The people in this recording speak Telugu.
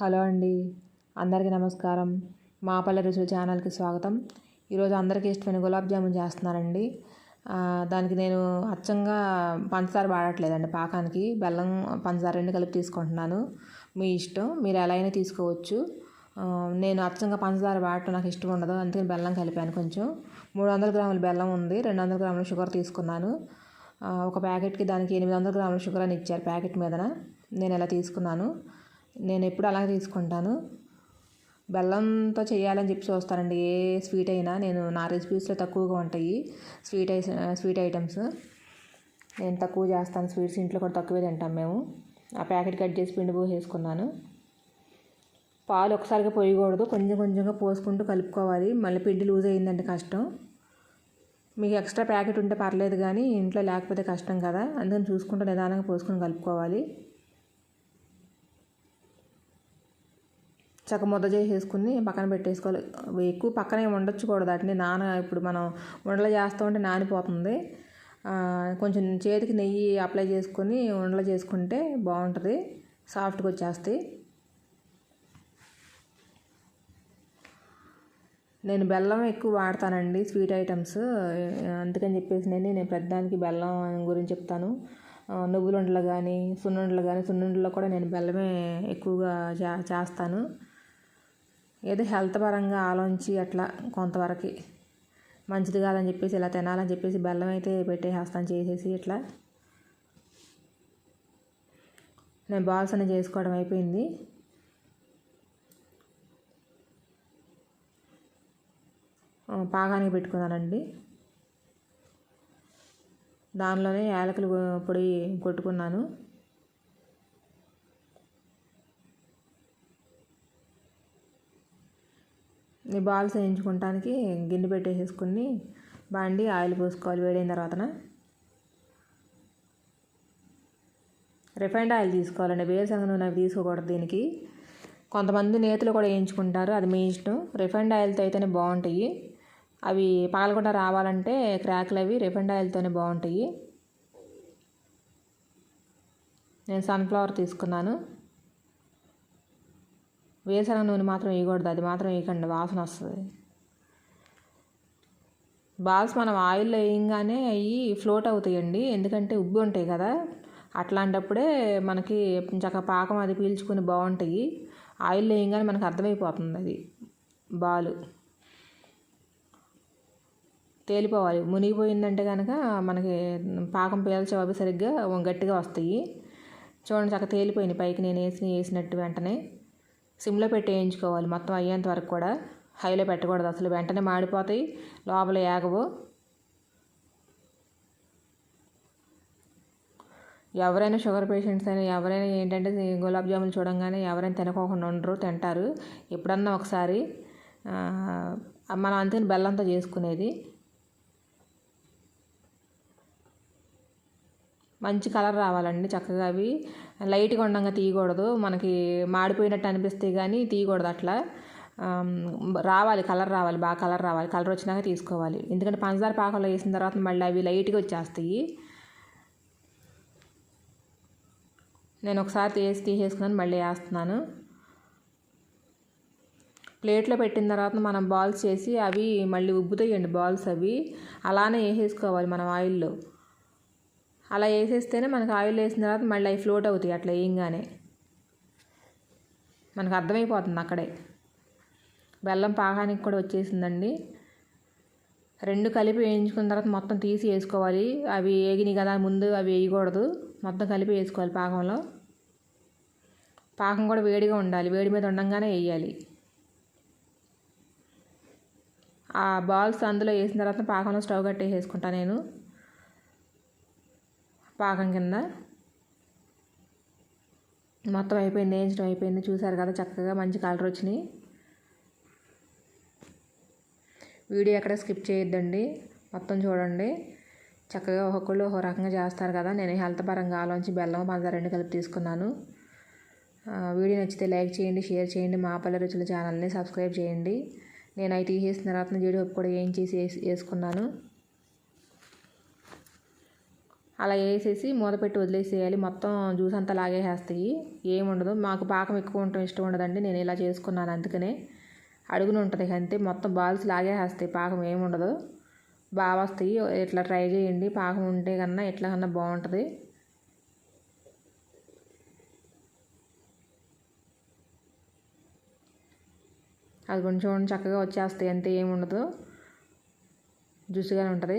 హలో అండి. అందరికీ నమస్కారం. మా పల్లె రుచుల ఛానల్కి స్వాగతం. ఈరోజు అందరికీ ఇష్టమైన గులాబ్ జామున్ చేస్తున్నానండి. దానికి నేను అచ్చంగా పంచదార వాడట్లేదండి పాకానికి. బెల్లం పంచదార రెండు కలిపి తీసుకుంటున్నాను. మీ ఇష్టం. మీరు ఎలా అయినా తీసుకోవచ్చు. నేను అచ్చంగా పంచదార వాడటం నాకు ఇష్టం ఉండదు. అందుకని బెల్లం కలిపాను కొంచెం. మూడు వందల గ్రాముల బెల్లం ఉంది. రెండు వందల గ్రాముల షుగర్ తీసుకున్నాను. ఒక ప్యాకెట్కి దానికి ఎనిమిది వందల గ్రాముల షుగర్ అని ఇచ్చారు ప్యాకెట్ మీదన. నేను ఇలా తీసుకున్నాను? నేను ఎప్పుడు అలాగే తీసుకుంటాను. బెల్లంతో చేయాలని చెప్పి చూస్తానండి ఏ స్వీట్ అయినా. నేను నా రెసిపీస్లో తక్కువగా ఉంటాయి స్వీట్ ఐ స్వీట్ ఐటమ్స్. నేను తక్కువ చేస్తాను స్వీట్స్ ఇంట్లో కూడా తక్కువే తింటాం మేము. ఆ ప్యాకెట్ కట్ చేసి పిండి పోసేసుకున్నాను. పాలు ఒకసారిగా పోయకూడదు కొంచెం కొంచెంగా పోసుకుంటూ కలుపుకోవాలి. మళ్ళీ పిండి లూజ్ అయ్యిందంటే కష్టం. మీకు ఎక్స్ట్రా ప్యాకెట్ ఉంటే పర్లేదు కానీ ఇంట్లో లేకపోతే కష్టం కదా. అందుకని చూసుకుంటూ నిదానంగా పోసుకొని కలుపుకోవాలి. చక్క ముద్ద చేసేసుకుని పక్కన పెట్టేసుకోవాలి. ఎక్కువ పక్కనే ఉండొచ్చు కూడా నాన ఇప్పుడు మనం ఉండలు చేస్తూ ఉంటే నానిపోతుంది. కొంచెం చేతికి నెయ్యి అప్లై చేసుకొని ఉండలు చేసుకుంటే బాగుంటుంది. సాఫ్ట్గా వచ్చేస్తాయి. నేను బెల్లం ఎక్కువ వాడతానండి స్వీట్ ఐటమ్స్. అందుకని చెప్పేసి నేను నేను ప్రతిదానికి బెల్లం గురించి చెప్తాను. నువ్వులుండలు కానీ సున్నుండలు కానీ సున్నుండలో కూడా నేను బెల్లమే ఎక్కువగా చే చేస్తాను. ఏదో హెల్త్ పరంగా ఆలోచించి అట్లా కొంతవరకు మంచిది కాదని చెప్పేసి ఇలా తినాలని చెప్పేసి బెల్లం అయితే పెట్టేసేస్తాను చేసేసి ఇట్లా నేను బాల్స్ అని చేసుకోవడం అయిపోయింది. పాగానికి పాకానికి పెట్టుకున్నానండి. దానిలోనే యాలకులు పొడి కొట్టుకున్నాను. ఈ బాల్స్ వేయించుకోవటానికి గిన్నె పెట్టేసేసుకుని బాండి ఆయిల్ పోసుకోవాలి వేడైన తర్వాతన. రిఫైండ్ ఆయిల్ తీసుకోవాలండి. వేరుశనగ నూనె అవి తీసుకోకూడదు దీనికి. కొంతమంది నేతిలో కూడా వేయించుకుంటారు. అది మీ ఇష్టం. రిఫైండ్ ఆయిల్తో అయితేనే బాగుంటాయి. అవి పగలకుండా రావాలంటే క్రాక్లు అవి రిఫైండ్ ఆయిల్తోనే బాగుంటాయి. నేను సన్ఫ్లవర్ తీసుకున్నాను. వేరుశనగ నూనె మాత్రం వేయకూడదు. అది మాత్రం వేయకండి. వాసన వస్తుంది. బాల్స్ మనం ఆయిల్లో వేయంగానే అవి ఫ్లోట్ అవుతాయండి. ఎందుకంటే ఉబ్బి ఉంటాయి కదా. అట్లాంటప్పుడే మనకి చక్కగా పాకం అది పీల్చుకుని బాగుంటాయి. ఆయిల్లో వేయంగానే మనకు అర్థమైపోతుంది అది. బాలు తేలిపోవాలి. మునిగిపోయిందంటే కనుక మనకి పాకం పీల్చవు అవి సరిగ్గా గట్టిగా వస్తాయి. చూడండి చక్కగా తేలిపోయింది పైకి నేను వేసి వేసినట్టు వెంటనే సిమ్లో పెట్టి వేయించుకోవాలి మొత్తం అయ్యేంత వరకు కూడా హైలో పెట్టకూడదు. అసలు వెంటనే మాడిపోతాయి. లోపల ఏగవు. ఎవరైనా షుగర్ పేషెంట్స్ అయినా ఎవరైనా ఏంటంటే గులాబ్ జాములు చూడంగానే ఎవరైనా తినకోకుండా ఉండరు తింటారు. ఎప్పుడన్నా ఒకసారి మన మనం అంతే బెల్లంతో చేసుకునేది? మంచి కలర్ రావాలండి చక్కగా అవి. లైట్గా ఉండగా తీయకూడదు. మనకి మాడిపోయినట్టు అనిపిస్తే కానీ తీయకూడదు అట్లా. రావాలి కలర్ రావాలి బాగా కలర్ రావాలి. కలర్ వచ్చినాక తీసుకోవాలి. ఎందుకంటే పంచదార పాకంలో వేసిన తర్వాత మళ్ళీ అవి లైట్గా వచ్చేస్తాయి. నేను ఒకసారి తీసి తీసేసుకున్నాను మళ్ళీ వేస్తున్నాను. ప్లేట్లో పెట్టిన తర్వాత మనం బాల్స్ చేసి అవి మళ్ళీ ఉబ్బుతాయండి బాల్స్ అవి. అలానే వేసేసుకోవాలి మనం ఆయిల్లో. అలా వేసేస్తేనే మనకు ఆయిల్ వేసిన తర్వాత మళ్ళీ అవి ఫ్లోట్ అవుతాయి అట్లా వేయంగానే. మనకు అర్థమైపోతుంది అక్కడే. బెల్లం పాకానికి కూడా వచ్చేసిందండి. రెండు కలిపి వేయించుకున్న తర్వాత మొత్తం తీసి వేసుకోవాలి. అవి వేగినాయి కదా ముందు అవి వేయకూడదు. మొత్తం కలిపి వేసుకోవాలి పాకంలో. పాకం కూడా వేడిగా ఉండాలి వేడి మీద ఉండంగానే వేయాలి. ఆ బాల్స్ అందులో వేసిన తర్వాత పాకంలో స్టవ్ కట్టేసేసుకుంటా నేను. పాకం కింద. మొత్తం అయిపోయింది వేయించడం అయిపోయింది. చూసారు కదా చక్కగా మంచి కలర్ వచ్చినాయి. వీడియో ఎక్కడ స్కిప్ చేయొద్దండి. మొత్తం చూడండి. చక్కగా ఒక్కొక్కళ్ళు ఒక రకంగా చేస్తారు కదా. నేను హెల్త్ పరంగా ఆలోచించి బెల్లం పంచదార రెండు కలిపి తీసుకున్నాను. వీడియో నచ్చితే లైక్ చేయండి షేర్ చేయండి. మా పల్లె రుచుల ఛానల్ని సబ్స్క్రైబ్ చేయండి. నేను అవి తీసేసిన తర్వాత జీడిపప్పు కూడా వేయించేసి చేసి వేసుకున్నాను. అలా వేసేసి మూత పెట్టి వదిలేసేయాలి. మొత్తం జ్యూస్ అంతా లాగేసేస్తాయి ఏముండదు మాకు పాకం ఎక్కువ ఉండటం ఇష్టం ఉండదండి. నేను ఇలా చేసుకున్నాను అందుకనే. అడుగును ఉంటుంది అంతే. మొత్తం బాల్స్ లాగేసేస్తాయి పాకం ఏముండదు బాగా వస్తాయి. ఇట్లా ట్రై చేయండి. పాకం ఉంటే కన్నా ఎట్లా కన్నా బాగుంటుంది. అది కొంచెం చక్కగా వచ్చేస్తాయి. అంతే. ఏముండదు జ్యూస్గానే ఉంటుంది.